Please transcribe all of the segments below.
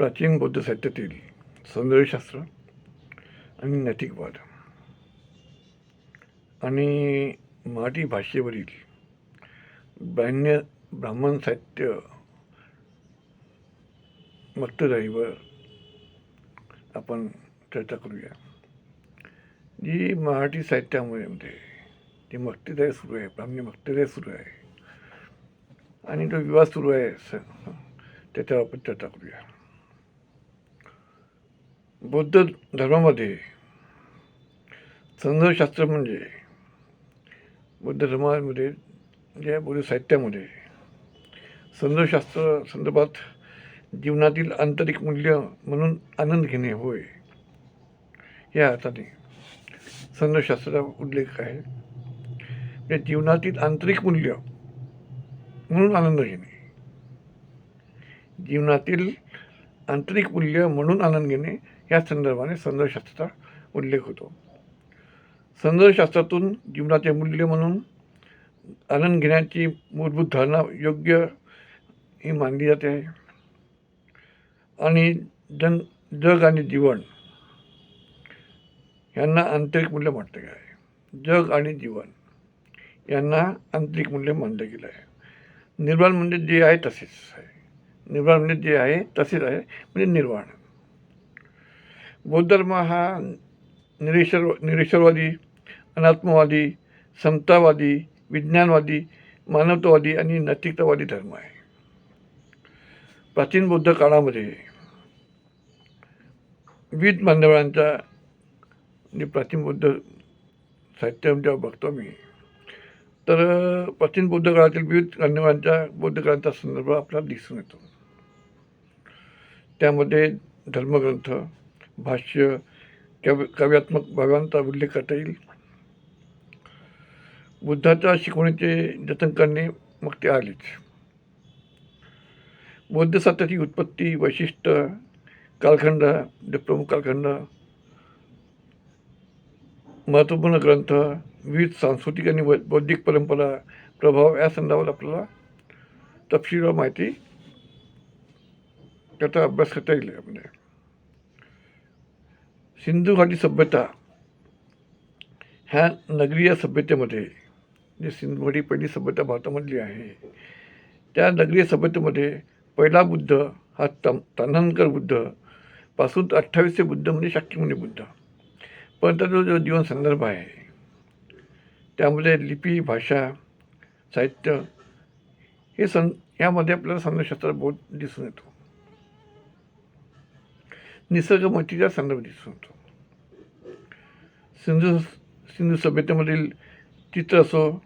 प्राचीन बौद्ध साहित्यातील सौंदर्यशास्त्र आणि नैतिकवाद आणि मराठी भाषेवरील ब्राह्म्य ब्राह्मण साहित्य मक्तदाईवर आपण चर्चा करूया. जी मराठी साहित्यामुळे म्हणजे जी मक्तेदारी सुरू आहे ब्राह्म्य मक्तेदारी सुरू आहे. आणि जो विवाह सुरू आहे स- त्याच्यावर आपण चर्चा करूया. बौद्ध धर्मामध्ये संदर्भशास्त्र म्हणजे बौद्ध धर्मामध्ये जे बौद्ध साहित्यामध्ये संदर्भशास्त्र संदर्भात जीवनातील आंतरिक मूल्य म्हणून आनंद घेणे होय या अर्थाने संदर्भशास्त्राचा उल्लेख आहे. म्हणजे जीवनातील आंतरिक मूल्य म्हणून आनंद घेणे. जीवनातील आंतरिक मूल्य म्हणून आनंद घेणे या संदर्भाने संदर्भशास्त्राचा उल्लेख होतो. संदर्भशास्त्रातून जीवनाचे मूल्य म्हणून आनंद घेण्याची मूलभूत धारणा योग्य ही मानली जाते. आहे आणि जन जग आणि जीवन यांना आंतरिक मूल्य म्हटलं गेलं आहे. जग आणि जीवन यांना आंतरिक मूल्य मानलं गेलं आहे. निर्वाण म्हणजे जे आहे तसेच आहे. निर्वाण म्हणजे जे आहे तसेच आहे म्हणजे निर्वाण बौद्ध धर्म हा निरेश्वर निरेश्वरवादी अनात्मवादी समतावादी विज्ञानवादी मानवतावादी आणि नैतिकतावादी धर्म आहे. प्राचीन बौद्ध काळामध्ये विविध मान्यवरांचा जे प्राचीन बौद्ध साहित्य जेव्हा बघतो मी तर प्राचीन बौद्ध काळातील विविध मान्यवरांच्या बौद्ध काळांचा संदर्भ आपल्याला दिसून येतो. त्यामध्ये धर्मग्रंथ भाष्य कव्य कव्यात्मक भागांचा उल्लेख करता येईल. बुद्धाच्या शिकवणीचे जतन करणे मग ते आलेच. बौद्ध साहित्याची उत्पत्ती वैशिष्ट्य कालखंड जे प्रमुख कालखंड महत्त्वपूर्ण ग्रंथ विविध सांस्कृतिक आणि वै- बौद्धिक परंपरा प्रभाव या संदर्भात आपल्याला तपशीलवार माहिती त्याचा अभ्यास करता येईल. आपल्या सिंधू घाटी सभ्यता ह्या नगरीय सभ्यतेमध्ये जी सिंधू घाटी पहिली सभ्यता भारतामधली आहे त्या नगरीय सभ्यतेमध्ये पहिला बुद्ध हा तम तन्हानकर बुद्धपासून अठ्ठावीसशे अठ्ठावीसचे बुद्ध म्हणजे शाक्यमुनी बुद्ध. पण त्याचा जो जीवन संदर्भ आहे त्यामध्ये लिपी भाषा साहित्य हे सं यामध्ये आपल्याला संदर्भशास्त्रात बोध दिसून येतो. निसर्गमतीचा संदर्भ दिसून येतो. सिंधू सिंधू सभ्यतेमधील चित्र असो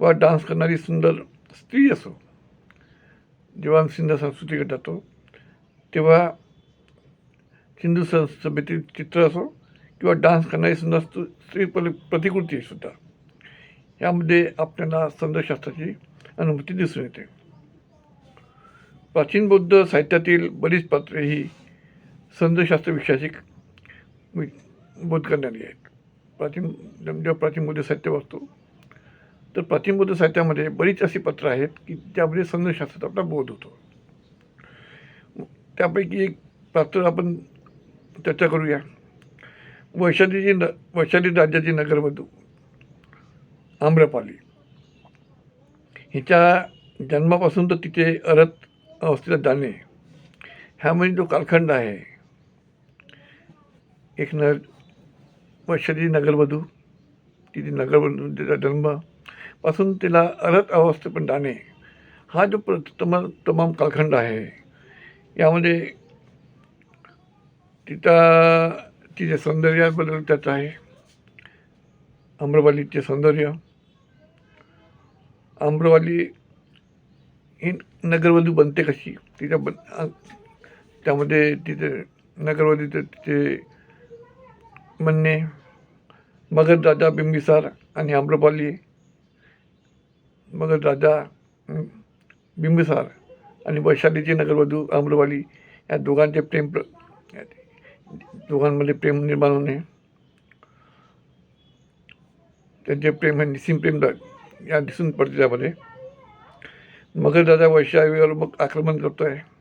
वा डान्स करणारी सुंदर स्त्री असो जेव्हा सिंधू संस्कृतीकडे जातो तेव्हा सिंधू स चित्र असो किंवा डान्स करणारी सुंदर स्तु- स्त्री प्रतिकृती सुद्धा यामध्ये आपल्याला संदर्भशास्त्राची अनुभूती दिसून येते. प्राचीन बौद्ध साहित्यातील बरीच पात्रे ही संतशास्त्र विषयाची बोध करणारी आहेत. प्राचीन जेव्हा प्राचीन बौद्ध साहित्य वाचतो. तर प्राचीनबौद्ध साहित्यामध्ये बरीच अशी पत्रं आहेत की त्यामध्ये संतशास्त्राचा आपला बोध होतो. त्यापैकी एक पात्र आपण चर्चा करूया. वैशालीची न वैशाली राज्याची नगरवधू आम्रपाली. हिच्या जन्मापासून तर तिचे अरत अवस्थेला जाणे. ह्यामध्ये जो कालखंड आहे एक न वैशाली नगरवधू तिथे नगरवधू तिचा जन्म. पासून तिला अरत अवस्थेपर्यंत जाणे. हा जो प्र तमाम तमाम कालखंड आहे यामध्ये तिचा तिचे सौंदर्याबद्दल त्याचं आहे. आम्रपालीचे सौंदर्य. आम्रवाली ही नगरवधू बनते कशी? तिच्या बन त्यामध्ये तिथे नगरवधूचे तिचे म्हणणे मगध राजा बिंबिसार आणि आम्रपाली मगध राजा बिंबिसार आणि वैशालीची नगरवधू आम्रपाली या दोघांचे प्रेम प्र दोघांमध्ये प्रेम निर्माण होणे. त्यांचे प्रेम हे निसीम प्रेम या दिसून पडते त्यामध्ये. मगध दादा वैशालीवर मग आक्रमण करतो आहे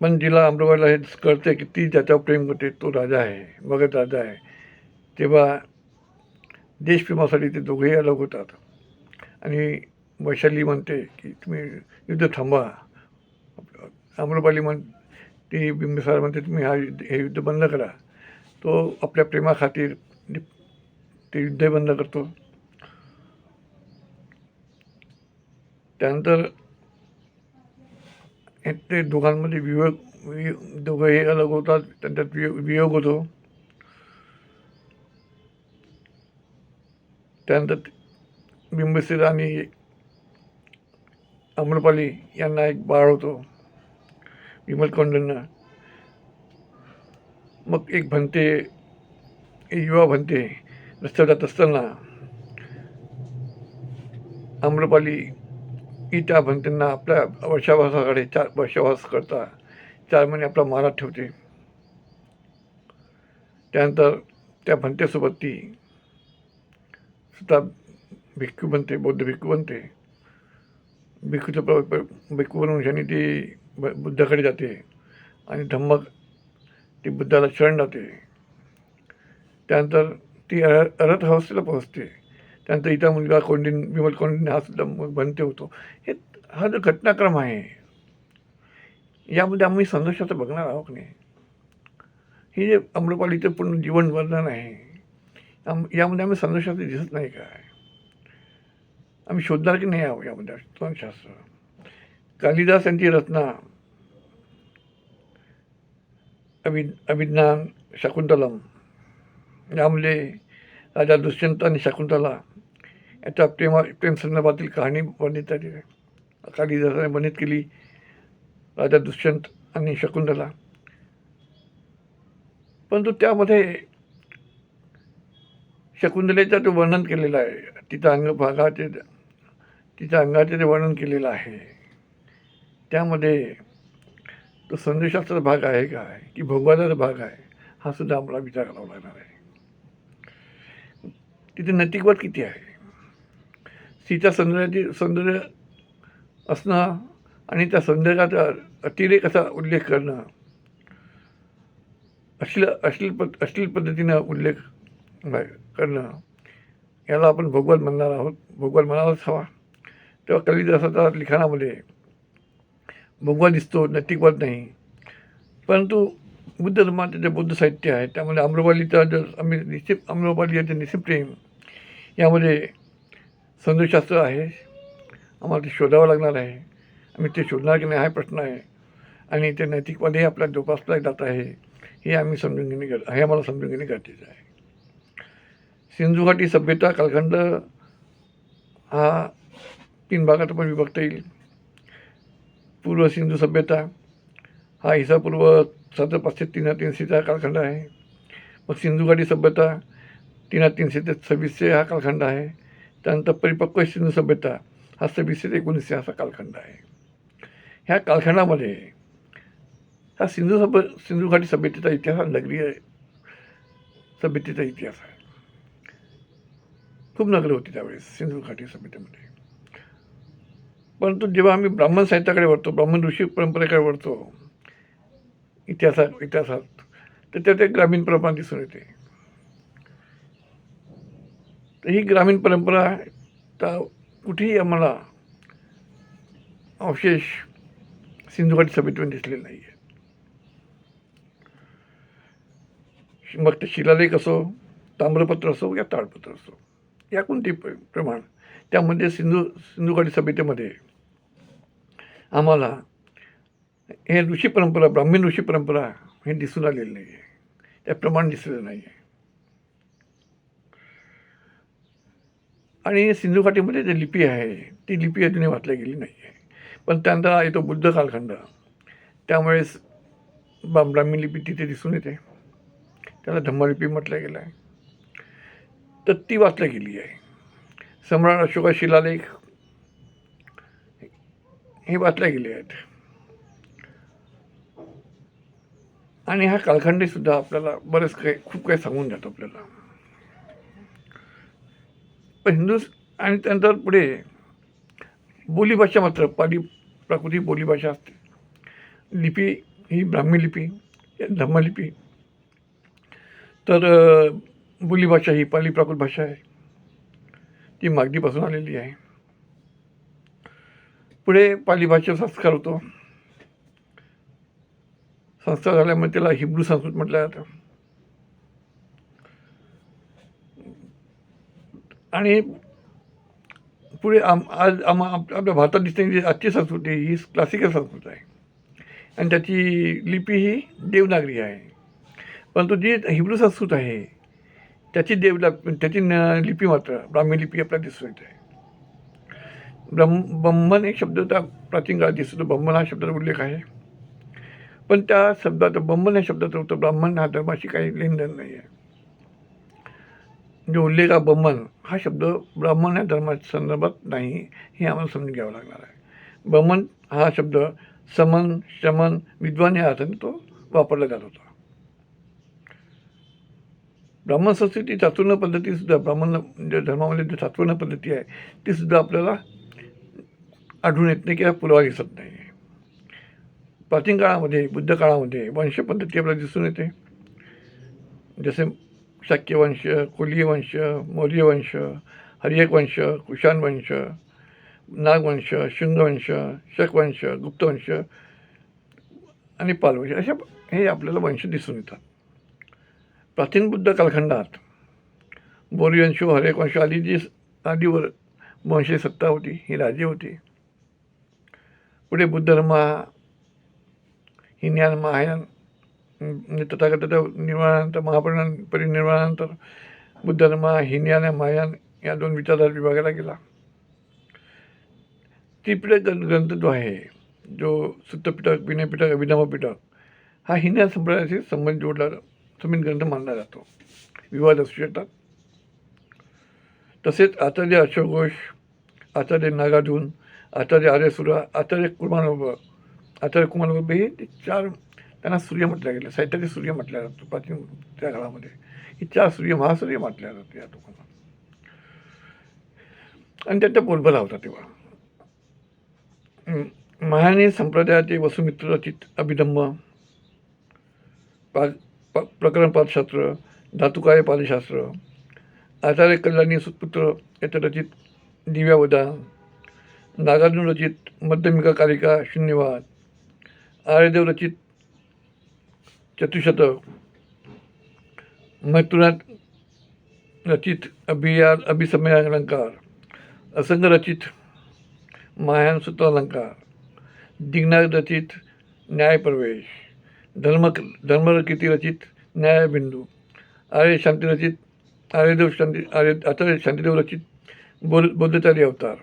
पण जिला अमृवाला हे कळते की ती ज्याच्यावर प्रेम करते तो राजा आहे मगध राजा आहे. तेव्हा देशप्रेमासाठी ते दोघेही अलग होतात. आणि वैशाली म्हणते की तुम्ही युद्ध थांबा अमृपाली म्हण ती बिंबिसार म्हणते तुम्ही हा युद्ध हे युद्ध बंद करा. तो आपल्या प्रेमाखातीर ते युद्ध बंद करतो. त्यानंतर ते दोघांमध्ये वियोग वि दोघं हे अलग होतात. त्यांच्यात वियोग वियोग होतो. त्यानंतर बिंबसीर आणि अम्रपाली यांना एक बाळ होतो. विमलकोंडांना मग एक भंते युवा भंते रस्त्यावर जात असताना आम्रपाली ही त्या भन्त्यांना आपल्या वर्षावासाकडे चार वर्षावास करता चार महिने आपला महाराज ठेवते. त्यानंतर त्या भंतेसोबत ती सुद्धा भिक्खू बनते बौद्ध भिक्खू बनते. भिक्खूचं प्र भिक्खू बनवून शाने ती ब- बुद्धाकडे जाते आणि धम्मक ती बुद्धाला शरण जाते त्यानंतर ती अर अरथ अवस्थेला पोहोचते. त्यानंतर इथं मुलगा कोंडीन विमल कोंडीन हा सुद्धा बनते होतो. हे हा जो घटनाक्रम आहे यामध्ये आम्ही संघर्षाचं बघणार आहोत नाही? हे जे अमृपालीचं पूर्ण जीवन वर्णन आहे आम यामध्ये आम्ही संघर्षाचं दिसत नाही काय आम्ही शोधणार की नाही आहोत यामध्ये? शास्त्र. कालिदास यांची रचना अभि अभिज्ञान शकुंतलम. यामध्ये राजा दुष्यंत आणि शकुंतला याच्या प्रेमा प्रेमसंदर्भातील कहाणी वर्णित आहे कालिदासाने वर्णित केली राजा दुष्यंत आणि शकुंतला परंतु त्यामध्ये शकुंतलेचं जो वर्णन केलेलं आहे तिच्या अंगभागाचे तिच्या अंगाचे जे वर्णन केलेलं आहे त्यामध्ये तो संदेशाचा भाग आहे काय की भगवानाचा भाग आहे हा सुद्धा आम्हाला विचार करावा लागणार आहे तिथे नैतिकवाद किती आहे सीता सौंदर्याची सौंदर्य असणं आणि त्या सौंदर्याचा अतिरेक असा उल्लेख करणं. अश्लील अश्लील पद अश्लील पद्धतीनं उल्लेख करणं. याला आपण भगवान म्हणणार आहोत. भगवान म्हणालाच हवा. तेव्हा कलिदासाच्या लिखाणामध्ये भगवान दिसतो नैतिकवाद नाही. परंतु बुद्ध धर्माचे जे बौद्ध साहित्य आहे त्यामध्ये आम्रपालीचा जो आम्ही निश्चित आम्रपाली यांचे निश्चितप्रेम यामध्ये संधूशास्त्र आहे. आम्हाला ते शोधावं लागणार आहे. आम्ही ते शोधणार की नाही हा प्रश्न आहे. आणि ते नैतिकवादही आपल्या जोपासला जात आहे. हे आम्ही समजून घेणे गर हे आम्हाला समजून घेणे गरजेचं आहे. सिंधुघाटी सभ्यता कालखंड हा तीन भागात पण विभक्त येईल. पूर्व सिंधू सभ्यता हा ईसापूर्व सात पाचशे तीन तीनशेचा कालखंड आहे. मग सिंधुघाटी सभ्यता तीन तीनशे ते सव्वीसशे हा कालखंड आहे. त्यानंतर परिपक्व सिंधू सभ्यता हा सव्वीसशे ते एकोणीसशे असा कालखंड आहे. ह्या कालखंडामध्ये हा सिंधू सभ्य सिंधू घाटी सभ्यतेचा इतिहास हा नगरीय सभ्यतेचा इतिहास आहे. खूप नगरं होती त्यावेळेस सिंधू घाटी सभ्यतेमध्ये परंतु जेव्हा आम्ही ब्राह्मण साहित्याकडे वळतो ब्राह्मण ऋषी परंपरेकडे वळतो इतिहासात इतिहासात तर त्यात एक ग्रामीण परंपरा दिसून येते. तर ही ग्रामीण परंपरा तर कुठेही आम्हाला अवशेष सिंधुघाटी सभेतून दिसलेले नाही आहे मग ते शिलालेख असो ताम्रपत्र असो या ताडपत्र असो या कोणते प्र- प्रमाण. त्यामध्ये सिंधू सिंधुघाटी सभेतेमध्ये आम्हाला हे ऋषी परंपरा ब्राह्मीण ऋषी परंपरा हे दिसून आलेलं नाही आहे त्या प्रमाण दिसलेलं नाही आहे आणि सिंधू घाटीमध्ये जी लिपी आहे ती लिपी अजूनही वाचल्या गेली नाही आहे पण त्यांचा येतो बुद्ध कालखंड. त्यामुळेच बा ब्राह्मी लिपी तिथे दिसून येते. त्याला धम्मलिपी म्हटलं गेलं आहे. तर ती वाचल्या गेली आहे. सम्राट अशोका शिलालेख हे वाचल्या गेले आहेत. आणि हा कालखंडसुद्धा आपल्याला बरंच काही खूप काही सांगून जातो आपल्याला. पण आणि त्यानंतर पुढे बोलीभाषा मात्र पाली प्राकृतिक बोलीभाषा असते. लिपी ही ब्राह्मी लिपी धम्मलिपी तर बोलीभाषा ही पाली प्राकृत भाषा आहे. ती मागदीपासून आलेली आहे. पुढे पाली भाषेवर संस्कार होतो. संस्कार झाल्यामुळे त्याला हिब्रू संस्कृत म्हटलं जातं. आणि पुढे आम आज आम आप- आपल्या भारतात दिसणारी जी आजची संस्कृती ही क्लासिकल संस्कृत आहे. आणि त्याची लिपी ही देवनागरी आहे. परंतु जी हिब्रू संस्कृत आहे त्याची देवला त्याची न- लिपी मात्र ब्राह्मी लिपी आपल्याला दिसून येत. आहे ब्रह्म ब्रह्मन एक शब्द त्या प्राचीन काळात दिसतो ब्रह्मन हा शब्दाचा उल्लेख आहे. पण त्या शब्दात ब्रह्मन या शब्दाचा होतं ब्राह्मण हा धर्माशी काही लेनदेन नाही आहे जो उल्लेख हा ब्रह्मन हा शब्द ब्राह्मण या धर्माच्या संदर्भात नाही हे आम्हाला समजून घ्यावं लागणार आहे. ब्राह्मण हा शब्द समन शमन विद्वान या अर्थाने तो वापरला जात होता. ब्राह्मण संस्कृती चातुर्य पद्धतीसुद्धा ब्राह्मण जे धर्मामध्ये जी चातुर्य पद्धती आहे तीसुद्धा आपल्याला आढळून येत नाही किंवा पुरावा दिसत नाही. प्राचीन काळामध्ये बुद्ध काळामध्ये वंश पद्धती आपल्याला दिसून येते. जसे शाक्यवंश वंश मौर्यवंश हरियकवंश मौर्य वंश नागवंश शुंगवंश शकवंश गुप्तवंश आणि पालवंश. अशा हे आपल्याला वंश दिसून येतात. प्राचीन बुद्ध कालखंडात मौर्यवंश हरेक वंश आदी जी आदीवर वंशी सत्ता होती ही राजे होती. पुढे बुद्ध धर्म हा महायान तथागत निर्माणानंतर महापरिणाम परिनिर्वाणानंतर बुद्ध धर्म हा हिनयान आणि महायान या दोन विचारधारा विभागाला गेला. त्रिपिटक ग्रंथ ग्रंथ जो आहे जो सुत्तपिटक विनयपिटक अभिनवपिटक हा हिंदी संप्रदायाशी संबंध जोडला समीन ग्रंथ मानला जातो. विवाद असू शकतात. तसेच आचार्य अशोकघोष आचार्य नागार्जुन आचार्य आर्यसुरा आचार्य कुमारोब आचार्य कुमार हे चार त्यांना सूर्य म्हटलं गेलं साहित्याचे सूर्य म्हटलं जातं प्राचीन त्या काळामध्ये. ही चार सूर्य महासूर्य म्हटल्या जातं या लोकांना. आणि त्यांच्या बोलबला होता तेव्हा. महाने संप्रदायाचे वसुमित्र रचित अभिधम्म पा प- प्रकरण पादशास्त्र धातुकाय पालशास्त्र आचार्य कल्याणी सुपुत्र याचं रचित दिव्यावदा नागार्जुन रचित मध्यमिका कालिका शून्यवाद आर्यदेव रचित चतुशतक मैत्रुनाथ रचित अभिया अभिसमय अलंकार असंग रचित मायान सूत्र अलंकार दिग्नाग रचित न्यायप्रवेश धर्म धर्मकीर्ती रचित न्यायबिंदू आर्य शांती रचित आर्यदेव शांती आर्य आचार्य शांतीदेव रचित बौद्ध बौद्धचारी अवतार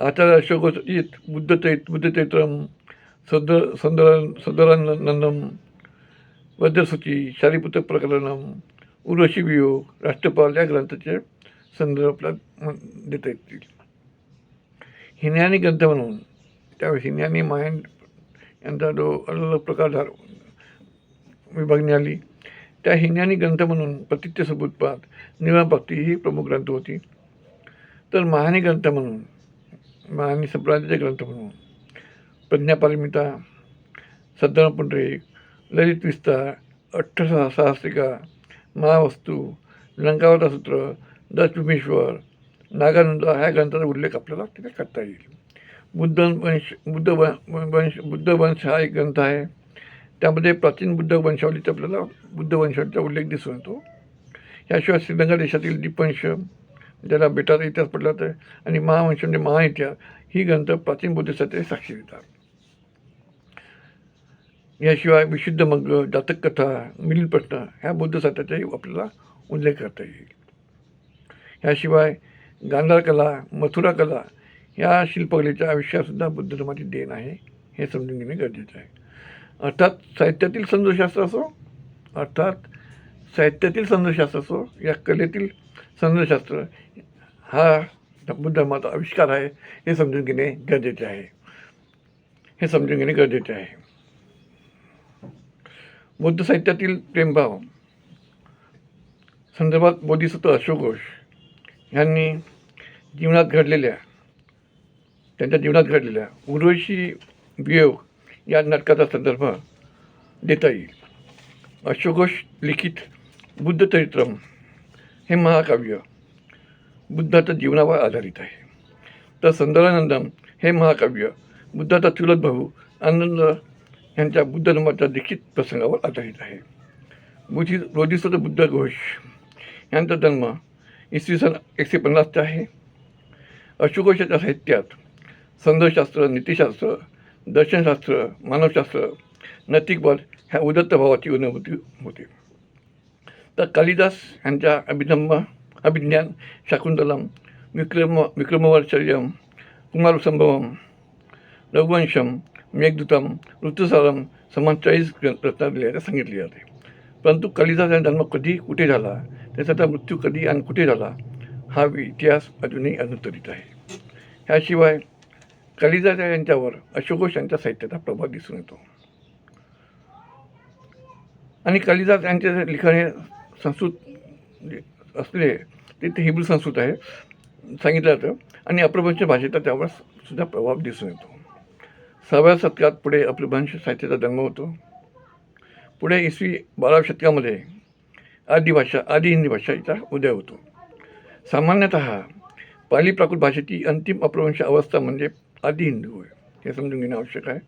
आचार्य अशोक रचित बुद्ध चैत बुद्ध चैत्रम सदर संदर सदरानंदम वज्रसूची शारीपुत्र प्रकरणम उर्वशी वियोग राष्ट्रपाल या ग्रंथाचे संदर्भ आपल्याला देता येतील. हिन्यानी ग्रंथ म्हणून त्यावेळी हिन्यानी मायंड यांचा जो अलग प्रकार झाला विभागणी आली त्या हिन्यानी ग्रंथ म्हणून प्रतित्य सबुतपात निवाभक्ती ही प्रमुख ग्रंथ होती. तर महानी ग्रंथ म्हणून महानी संप्रदायाचे ग्रंथ म्हणून प्रज्ञापारमिता सद्धर्म ललित विस्तार अठ्ठसा साहसिका महावस्तू लंकावता सूत्र दशभूमेश्वर नागानंद ह्या ग्रंथाचा उल्लेख आपल्याला तिथे करता येईल. बुद्ध वंश बुद्ध वंश बुद्ध वंश हा एक ग्रंथ आहे. त्यामध्ये प्राचीन बुद्ध वंशावलीचा आपल्याला बुद्ध वंशावलीचा उल्लेख दिसून येतो. याशिवाय श्रीलंका देशातील दीपवंश ज्याला बेटाचा इतिहास पडला तर आणि महावंश म्हणजे महाइतिहास ही ग्रंथ प्राचीन बुद्ध साक्षी देतात याशिवाय विशुद्ध मंगळ जातक कथा मिलिंद प्रश्न ह्या बुद्ध साहित्याचाही आपल्याला उल्लेख करता येईल. याशिवाय गांधार कला मथुरा कला या शिल्पकलेच्या आयुष्यातसुद्धा बुद्ध धर्माची देण आहे हे समजून घेणे गरजेचं आहे. अर्थात साहित्यातील संदर्भशास्त्र असो अर्थात साहित्यातील संदर्भशास्त्र असो या कलेतील संतशास्त्र हा बुद्ध धर्माचा आविष्कार आहे हे समजून घेणे गरजेचे आहे. हे समजून घेणे गरजेचे आहे. बौद्ध साहित्यातील प्रेमभाव. संदर्भात बोधिसत्व अशोक घोष यांनी जीवनात घडलेल्या त्यांच्या जीवनात घडलेल्या उर्वशी वियोग या नाटकाचा संदर्भ देता येईल. अशोघोष लिखित बुद्ध चरित्रम हे महाकाव्य बुद्धाच्या जीवनावर आधारित आहे. तर संदरानंदम हे महाकाव्य बुद्धाचा चुलत भाऊ आनंद यांच्या बुद्ध धर्माच्या दीक्षित प्रसंगावर आधारित आहे. बुद्धी बोधिसत्व बुद्ध घोष यांचा जन्म इसवी सन एकशे पन्नासचा आहे. अशोकोशाच्या साहित्यात संघशास्त्र नीतिशास्त्र दर्शनशास्त्र मानवशास्त्र नैतिकवाद ह्या उदत्त भावाची अनुभूती होती. तर कालिदास यांच्या अभिधम्म अभिज्ञान शाकुंतलम विक्रम विक्रमवर्चर्यम कुमारसंभवम रघुवंशम मेघदूतम ऋतुसारम समान चाळीस रत्नावली सांगितली जाते. परंतु कालिदास यांचा जन्म कधी कुठे झाला? त्याचा मृत्यू कधी आणि कुठे झाला? हा इतिहास अजूनही अनुत्तरित आहे. ह्याशिवाय कालिदास यांच्यावर अशोकोश यांच्या साहित्याचा प्रभाव दिसून येतो. आणि कालिदास यांचे लिखाण हे संस्कृत असले ते ते हिब्रू संस्कृत आहे सांगितलं जातं. आणि अप्रभंश भाषेचा त्यावर सुद्धा प्रभाव दिसून येतो. सहाव्या शतकात पुढे अपभ्रंश साहित्याचा जन्म होतो. पुढे इसवी बाराव्या शतकामध्ये आदी भाषा आदी हिंदी भाषा हिचा उदय होतो. सामान्यतः पाली प्राकृत भाषेची अंतिम अपभ्रंश अवस्था म्हणजे आदी हिंदू होय. हे समजून घेणे आवश्यक आहे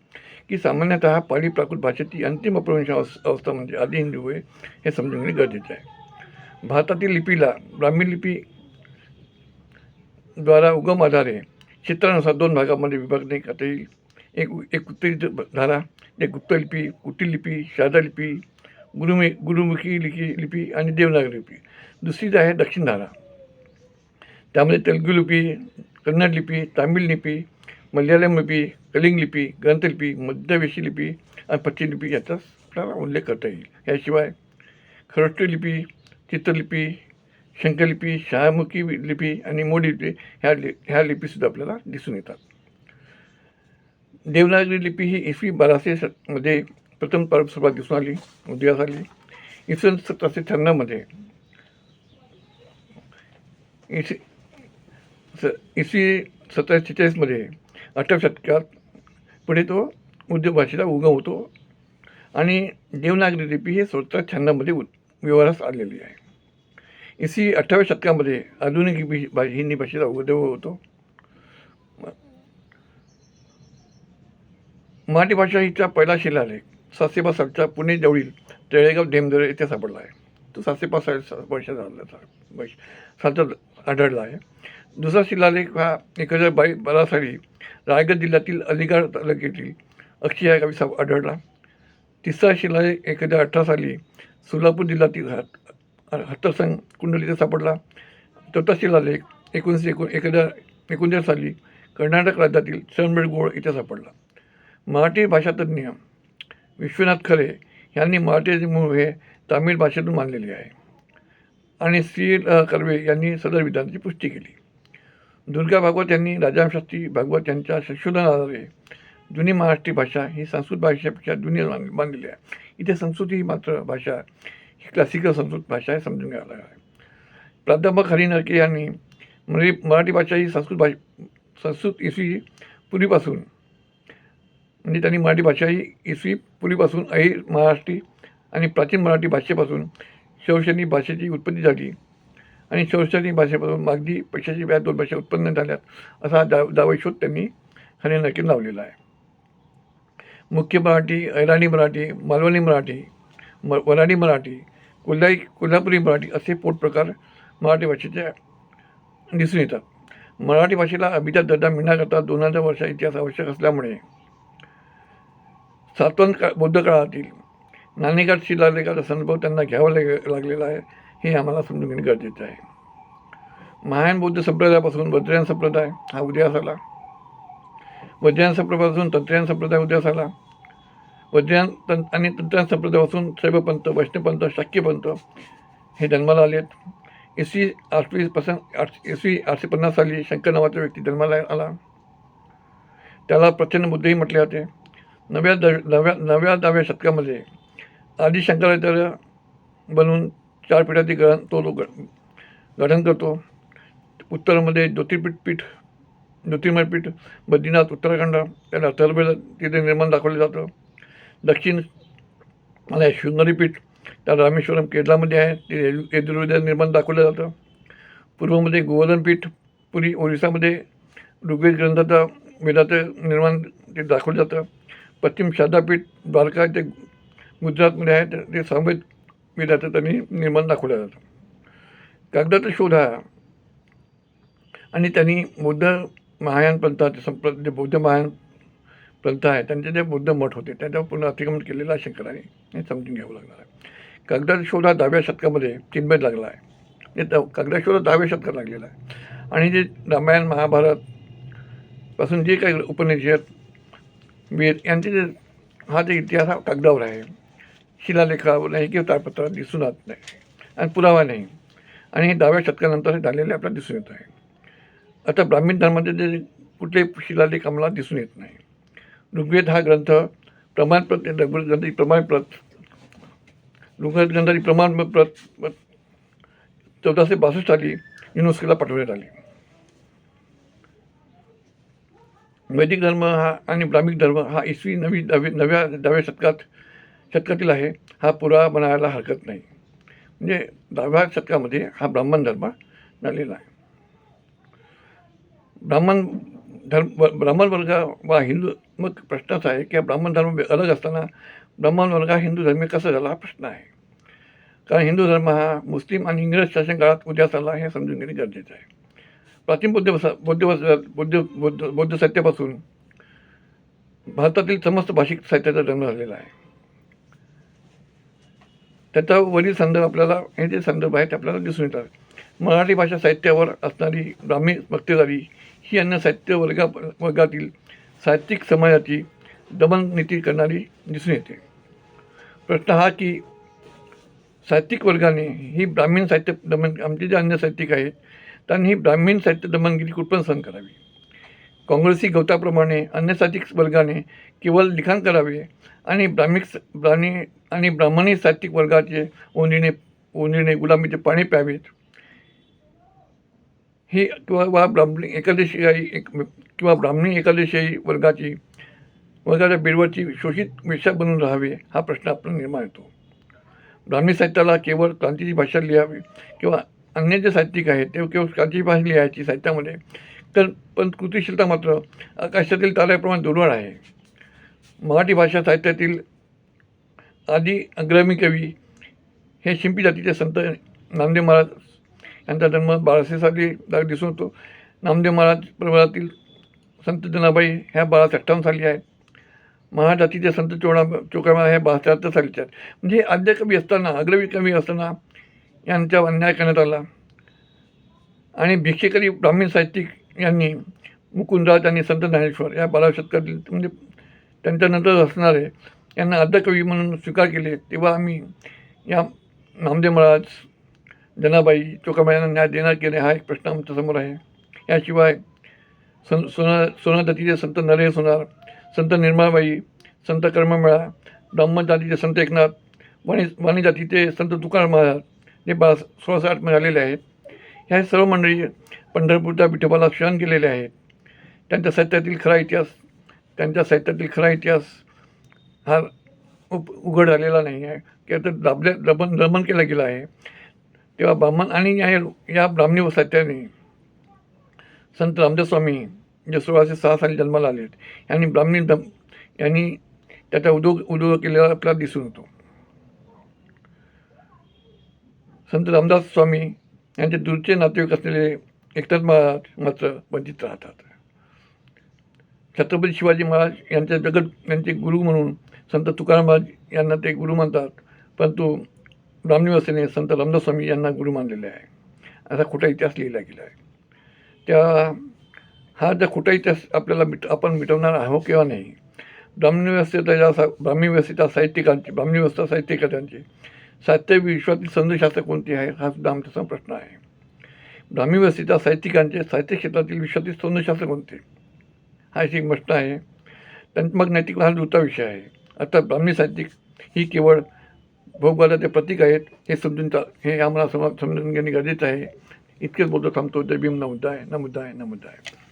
की सामान्यतः पाली प्राकृत भाषेची अंतिम अपभ्रंश अवस्था म्हणजे आदी हिंदू होय हे समजून घेणे गरजेचे आहे. भारतातील लिपीला ब्राह्मी लिपी द्वारा उगम आधारे क्षेत्रानुसार दोन भागामध्ये विभागणे करता येईल एक एक उत्तरी धारा एक गुप्तलिपी कुटिलिपी लिपी गुरुमे लिपी गुरुमुखी लिपी लिपी आणि देवनागरी लिपी. दुसरी आहे दक्षिण धारा. त्यामध्ये तेलुगू लिपी कन्नड लिपी तामिळ लिपी मल्याळम लिपी कलिंग लिपी ग्रंथलिपी मध्यवेशी लिपी आणि पश्चिम लिपी याचा आपल्याला उल्लेख करता येईल. याशिवाय खरोष्टी लिपी चित्रलिपी शंकरलिपी शहामुखी लिपी आणि मोडी लिपी ह्या लि ह्या लिपीसुद्धा आपल्याला दिसून येतात. देवनागरी लिपी ही इसवी बाराशे मध्ये प्रथम स्वरूपात दिसून आली उदयास आली. इसवी सतराशे त्र्याण्णवमध्ये इस स इसवी सतराशे सेहेचाळीसमध्ये अठराव्या शतकात पुढे तो उद्योग भाषेचा उगम होतो आणि देवनागरी लिपी ही सतरा शहाण्णवमध्ये उ व्यवहारास आलेली आहे. इसवी अठराव्या शतकामध्ये आधुनिक लिपी भा हिंदी भाषेचा उदय होतो. मराठी भाषा हिचा पहिला शिलालेख सातशे सालच्या पुणे जवळील तळेगाव धेमदरे येथे सापडला आहे. तो सातशे पासष्ट वर्ष झाला वर्ष आढळला आहे. दुसरा शिलालेख हा एक हजार बाई बारा साली रायगड जिल्ह्यातील अलिगड तालुक्यातील अक्षी या गावी साप आढळला. तिसरा शिलालेख एक हजार अठरा साली सोलापूर जिल्ह्यातील हत हत्तरसंग कुंडल इथे सापडला. चौथा शिलालेख एकोणीसशे एकोण एक हजार एकोणचाळीस साली कर्नाटक राज्यातील चरणबेळगोळ इथे सापडला. मराठी भाषातज्ञ विश्वनाथ खरे यांनी मराठीचे मूळ हे तामिळ भाषेतून मानलेले आहे. आणि सी कर्वे यांनी सदर विधानाची पुष्टी केली. दुर्गा भागवत यांनी राजाशास्त्री भागवत यांच्या संशोधनाद्वारे जुनी महाराष्ट्री भाषा ही संस्कृत भाषेपेक्षा जुनी मान मानलेली आहे. इथे संस्कृत ही मात्र भाषा ही क्लासिकल संस्कृत भाषा आहे समजून घ्यायला आहे प्राध्यापक हरी नरके यांनी मराठी मराठी भाषा ही संस्कृत भाषा संस्कृत इसवी पूर्वीपासून म्हणजे त्यांनी मराठी भाषा ही इसवी पूर्वीपासून अहिर महाराष्ट्री आणि प्राचीन मराठी भाषेपासून शौशनी भाषेची उत्पत्ती झाली. आणि शौशनी भाषेपासून मागधी पैशाची व्याज दोन भाषा उत्पन्न झाल्यात असा दा दावाशोध त्यांनी हरे नक्की लावलेला आहे. मुख्य मराठी ऐराणी मराठी मालवणी मराठी म वराणी मराठी कोल्हाई कोल्हापुरी मराठी असे पोटप्रकार मराठी भाषेचे दिसून येतात. मराठी भाषेला अभिजात दर्जा मिळण्याकरता दोन हजार वर्षा इतिहास आवश्यक असल्यामुळे सातवन का बौद्ध काळातील नाणेगाठ शिलालेखाचा संदर्भ त्यांना घ्यावा लाग लागलेला आहे हे आम्हाला समजून घेणे गरजेचं आहे. महायान बौद्ध संप्रदायापासून वज्रयान संप्रदाय हा उदयास आला. वज्रयान संप्रदायापासून तंत्रयान संप्रदाय उदयास आला. वज्रयान तं आणि तंत्रयान संप्रदायापासून शैवपंत वैष्णवपंत शाक्यपंत हे जन्माला आलेत. इसवी आठवी पसंत आठ इसवी आठशे पन्नास साली शंकर नावाचा व्यक्ती जन्माला आला. त्याला प्रचंड बुद्धही म्हटले जाते. नव्या द नव्या नव्या दहाव्या शतकामध्ये आदी शंकराचार्य बनवून चार पीठातील गण तो ग गठन करतो. उत्तरामध्ये ज्योतिर्पीठ पीठ ज्योतिर्मयपीठ बद्रीनाथ उत्तराखंड त्याला अथर्वेद तिथे निर्माण दाखवलं जातं. दक्षिण मला शृंगरीपीठ त्या रामेश्वरम केरळामध्ये आहे ते यजुर्वेद निर्माण दाखवलं जातं. पूर्वमध्ये गोवर्धनपीठ पुरी ओरिसामध्ये ऋग्वेद ग्रंथाचा वेदाचं निर्माण ते दाखवलं जातं. पश्चिम शारदापीठ द्वारका ते गुजरातमध्ये आहे ते- ते सामवेद विद्याचं त्यांनी निर्माण दाखवलं जातं कागदाचा शोध हा. आणि त्यांनी बौद्ध महायान पंथाचे संप्र जे बौद्ध महायान पंथ आहे त्यांचे जे बौद्ध मठ होते त्याच्यावर पूर्ण अतिक्रमण केलेलं आहे शंकराने हे समजून घ्यावं लागणार आहे. कागदाचा शोध हा दहाव्या शतकामध्ये चिन्मयत लागला आहे. म्हणजे कागदा शोध दहाव्या शतकात लागलेला आहे. आणि जे रामायण महाभारत पासून जे काही उपनिषद वेद यांचे जे हा जे इतिहास हा कागदावर आहे. शिलालेखावर नाही किंवा ताळपत्रात दिसून राहत नाही आणि पुरावा नाही. आणि हे दहाव्या शतकानंतर हे झालेले आपल्याला दिसून येत आहे. आता ब्राह्मीण धर्माचे जे कुठले शिलालेख आम्हाला दिसून येत नाही. ऋग्वेद हा ग्रंथ प्रमाणप्रत ऋग्वेद ग्रंथाची प्रमाणप्रत ऋग्वेद ग्रंथाची प्रमाणप्रत चौदाशे बासष्ट साली युनेस्कोला पाठवण्यात आली. वैदिक धर्म हा आणि ब्राह्मिक धर्म हा इसवी नवी दहावी नव्या दहाव्या शतकात शतकातील आहे. हा पुरावा बनायला हरकत नाही. म्हणजे दहाव्या शतकामध्ये हा ब्राह्मण धर्म झालेला आहे. ब्राह्मण धर्म ब्राह्मण वर्ग वा हिंदू मग प्रश्नच आहे की ब्राह्मण धर्म अलग असताना ब्राह्मण वर्ग हा हिंदू धर्म कसा झाला हा प्रश्न आहे. कारण हिंदू धर्म हा मुस्लिम आणि इंग्रज शासन काळात उद्यास आला हे समजून घेणे गरजेचं आहे. प्राचीन बौद्ध बुद्ध बौद्ध बुद्ध बौद्ध बौद्ध बौद्ध साहित्यापासून भारतातील समस्त भाषिक साहित्याचा जन्म झालेला आहे. त्याचा वरील संदर्भ आपल्याला हे जे संदर्भ आहेत ते आपल्याला दिसून येतात. मराठी भाषा साहित्यावर असणारी ब्राह्मी भक्तेदारी ही अन्य साहित्य वर्गा वर्गातील साहित्यिक समाजाची दमन नीती करणारी दिसून येते. प्रश्न हा की साहित्यिक वर्गाने ही ब्राह्मीण साहित्य दमन आमचे जे अन्य साहित्यिक आहेत त्यांनी ही ब्राह्मीण साहित्य दमनगिरी कुठपण सहन करावी? काँग्रेसी गवताप्रमाणे अन्य साहित्यिक वर्गाने केवळ लिखाण करावे आणि ब्राह्मिक ब्राह्मी आणि ब्राह्मणी साहित्यिक वर्गाचे ओंडीने ओंडीने गुलामीचे पाणी प्यावेत. ही किंवा वा ब्राह्मणी एकादशी एक किंवा ब्राह्मणी एकादशी वर्गाची वर्गाच्या बेडवरची शोषित वेशा बनून राहावे हा प्रश्न आपला निर्माण येतो. ब्राह्मी साहित्याला केवळ क्रांतीची भाषा लिहावी किंवा अन्य जे साहित्यिक आहेत ते केवळ काची भाषा लिहायची साहित्यामध्ये. तर पण कृतिशीलता मात्र आकाशातील ताऱ्याप्रमाणे दुर्वळ आहे. मराठी भाषा साहित्यातील आदी अग्रमी कवी हे शिंपी जातीचे संत नामदेव महाराज यांचा जन्म बाराशे साली दिसून येतो. नामदेव महाराज परिवारातील संत जनाबाई ह्या बाराशे अठ्ठावन्न साली आहेत. महाजातीचे संत चोडा चोकामा हे बाराशे त्र्याहत्तर सालीचे आहेत. म्हणजे आद्य कवी असताना अग्रवी कवी असताना यांच्यावर अन्याय करण्यात आला. आणि भिक्षेकरी ब्राह्मण साहित्यिक यांनी मुकुंदराज आणि संत ज्ञानेश्वर या बाराव्या शतकातील म्हणजे त्यांच्यानंतर असणारे यांना अर्धकवी म्हणून स्वीकार केले. तेव्हा आम्ही या नामदेव महाराज जनाबाई चोकाबाई यांना न्याय देणार केले हा एक प्रश्न आमच्यासमोर आहे. याशिवाय सन सोना सोनादतीचे संत नरेश सोनार संत निर्मळबाई संत कर्ममेळा ब्राह्मण जातीचे संत एकनाथ वाणी वाणी जातीचे संत तुकाराम महाराज जे बा सोळाशे आठमध्ये आलेले आहेत. ह्या सर्व मंडळी पंढरपूरच्या विठोबाला शरण केलेले आहेत त्यांच्या साहित्यातील खरा इतिहास त्यांच्या साहित्यातील खरा इतिहास हा उप उघड झालेला नाही आहे. किंवा तर दाबल्या दमन दमन केला गेला आहे. तेव्हा ब्राह्मण आणि या या ब्राह्मणी साहित्याने संत रामदेव स्वामी जे सोळाशे सहा साली जन्माला आले आहेत यांनी ब्राह्मणी दम यांनी त्याचा उद्योग उद्योग केलेला आपल्याला दिसून येतो. संत रामदास स्वामी यांचे दूरचे नातेवाईक असलेले एकनाथ महाराज मात्र वंचित राहतात. छत्रपती शिवाजी महाराज यांचे जगत यांचे गुरु म्हणून संत तुकाराम महाराज यांना ते गुरु मानतात परंतु ब्राह्मणीवासेने संत रामदास स्वामी यांना गुरु मानलेले आहे. असा खोटा इतिहास लिहिला गेला आहे. त्या हा जर खोटा इतिहास आपल्याला मिट आपण मिटवणार आहो किंवा नाही ब्राह्मणी व्यवस्थेचा या सा ब्राह्मी व्यवस्थेच्या साहित्यिकांची ब्राह्मणी व्यवस्था साहित्यिकांची साहित्य विश्वातील संदेशास्त्र कोणती आहे? हा सुद्धा आमच्यासमोर प्रश्न आहे. ब्राह्मी वस्तीचा साहित्यिकांचे साहित्य क्षेत्रातील विश्वातील संधशास्त्र कोणते? हा एक प्रश्न आहे. त्यां मग नैतिक हा दुसरा विषय आहे. आता ब्राह्मी साहित्यिक ही केवळ भोगवादाचे प्रतीक आहेत हे समजून चा हे आम्हाला समजून घेणे गरजेचं आहे. इतकेच बोलतो थांबतो जय भीम न मुद्दा आहे न मुद्दा आहे न मुद्दा आहे.